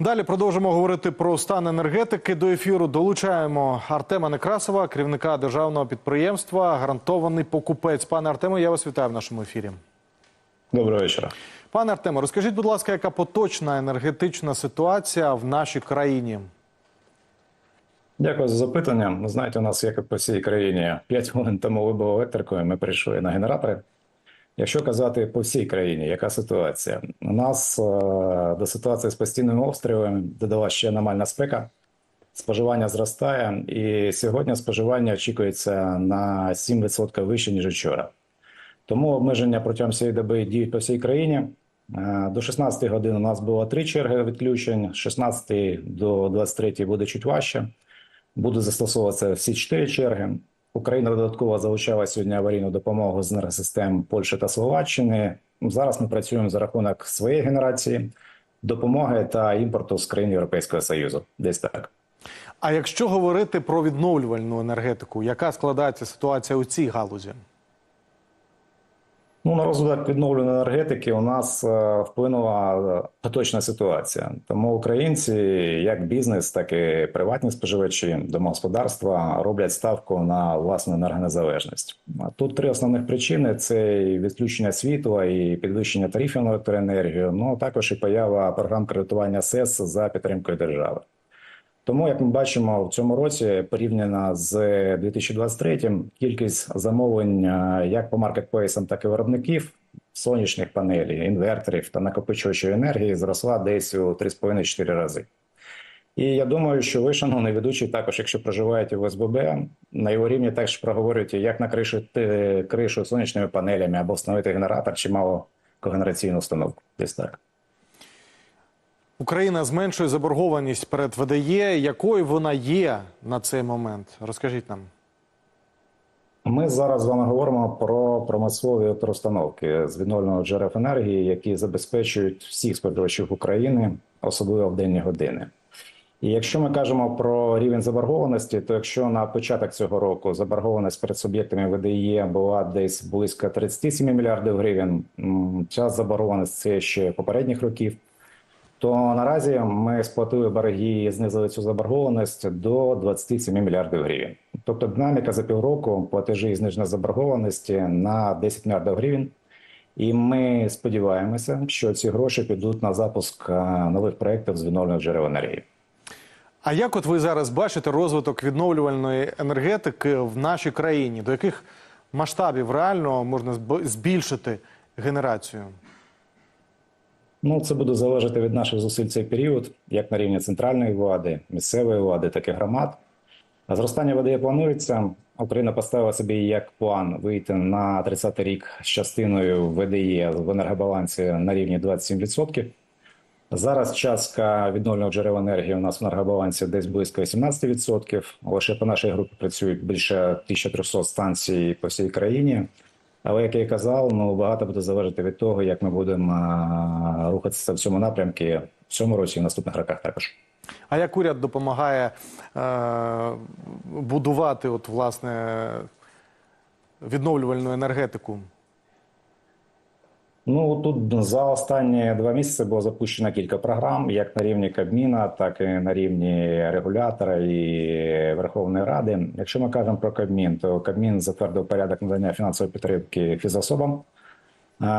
Далі продовжимо говорити про стан енергетики. До ефіру долучаємо Артема Некрасова, керівника державного підприємства Гарантований покупець. Пане Артеме, я вас вітаю в нашому ефірі. Доброго вечора. Пане Артеме, розкажіть, будь ласка, яка поточна енергетична ситуація в нашій країні? Дякую за запитання. Знаєте, у нас як і по всій країні 5 хвилин тому вибило електрикою. Ми перейшли на генератори. Якщо казати по всій країні, яка ситуація? У нас е, до ситуації з постійними обстрілами додала ще аномальна спека. Споживання зростає, і сьогодні споживання очікується на 7% вище ніж вчора. Тому обмеження протягом цієї доби діють по всій країні. Е, До 16 годин у нас було три черги відключень. З 16 до 23 буде чуть важче. Будуть застосовуватися всі чотири черги. Україна додатково залучала сьогодні аварійну допомогу з енергосистем Польщі та Словаччини. Зараз ми працюємо за рахунок своєї генерації, допомоги та імпорту з країн Європейського Союзу. Десь так. А якщо говорити про відновлювальну енергетику, яка складається ситуація у цій галузі? Ну, на розвиток відновленої енергетики у нас е, вплинула е, поточна ситуація. Тому українці, як бізнес, так і приватні споживачі, домогосподарства роблять ставку на власну енергонезалежність. Тут три основних причини: це і відключення світла і підвищення тарифів на електроенергію. Ну а також і поява програм кредитування СЕС за підтримкою держави. Тому, як ми бачимо, в цьому році порівняно з 2023, кількість замовлень е, як по маркетплейсам, так і виробників сонячних панелей, інверторів та накопичувачів енергії зросла десь у 3,5-4 рази. І я думаю, що ви, шановний ведучий, також, якщо проживаєте в ОСББ, на його рівні також проговорюєте, як накришити кришу сонячними панелями або встановити генератор чи мало когенераційну установку. Десь так. Україна зменшує заборгованість перед ВДЄ. Якою вона є на цей момент? Розкажіть нам. Ми зараз з вами говоримо про промислові електроустановки з відновленого джерел енергії, які забезпечують всіх споживачів України, особливо в денні години. І якщо ми кажемо про рівень заборгованості, то якщо на початок цього року заборгованість перед суб'єктами ВДЄ була десь близько 37 мільярдів гривень, м, ця заборгованість це ще попередніх років. То наразі ми сплатили борги і знизили цю заборгованість до 27 мільярдів гривень. Тобто динаміка за півроку платежі і зниження заборгованості на 10 мільярдів гривень. І ми сподіваємося, що ці гроші підуть на запуск е, нових проєктів з відновлених джерел енергії. А як от ви зараз бачите розвиток відновлювальної енергетики в нашій країні? До яких масштабів реально можна збільшити генерацію? Ну, це буде залежати від наших зусиль цей період, як на рівні центральної влади, місцевої влади, так і громад. Зростання ВДЄ планується. Україна поставила собі як план вийти на 30-й рік з частиною ВДЄ в енергобалансі на рівні 27%. Зараз частка відновлених джерел енергії у нас в енергобалансі десь близько 18%. Лише по нашій групі працюють більше 1300 станцій по всій країні. Але як я і казав, ну багато буде залежати від того, як ми будемо рухатися в цьому напрямку в цьому році і в наступних роках також. А як уряд допомагає е, будувати от, власне, відновлювальну енергетику? Ну тут за останні два місяці було запущено кілька програм, як на рівні Кабміна, так і на рівні регулятора і Верховної Ради. Якщо ми кажемо про Кабмін, то Кабмін затвердив порядок надання фінансової підтримки фізособам,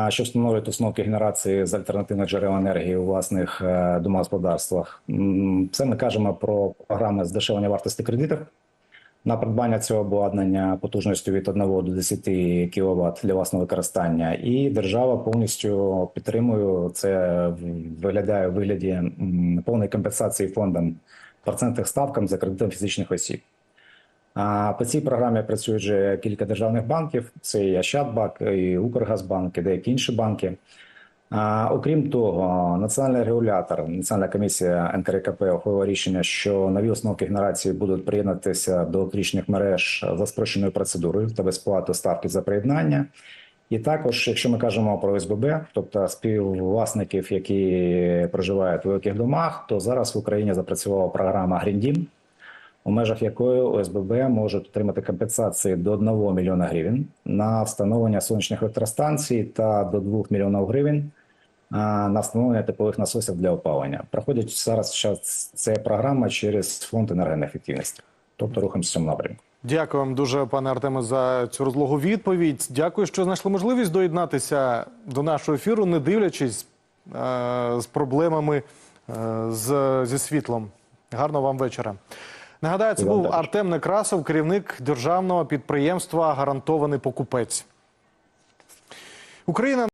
що встановлюють установки генерації з альтернативних джерел енергії у власних е, домогосподарствах. Це ми кажемо про програми здешевлення вартості кредитів. На придбання цього обладнання потужністю від 1 до 10 кВт для власного використання, і держава повністю підтримує це. Виглядає у вигляді повної компенсації фондам процентних ставкам за кредитом фізичних осіб. А по цій програмі працюють вже кілька державних банків: це і Ощадбанк, і Укргазбанк, і деякі інші банки. Окрім того, національний регулятор, національна комісія НКРКП ухвалила рішення, що нові установки генерації будуть приєднатися до електричних мереж за спрощеною процедурою та безплату ставки за приєднання. І також, якщо ми кажемо про СББ, тобто співвласників, які проживають у великих домах, то зараз в Україні запрацювала програма Гріндім, у межах якої ОСББ можуть отримати компенсації до 1 мільйона гривень на встановлення сонячних електростанцій та до 2 мільйонів гривень на встановлення теплових насосів для опалення. Проходить зараз ця програма через фонд енергоефективності. Тобто рухаємося в цьому напрямку. Дякую вам дуже, пане Артеме, за цю розлогу відповідь. Дякую, що знайшли можливість доєднатися до нашого ефіру, не дивлячись е, з проблемами е, з, зі світлом. Гарного вам вечора. Нагадаю, це був. Артем Некрасов, керівник державного підприємства Гарантований покупець. Україна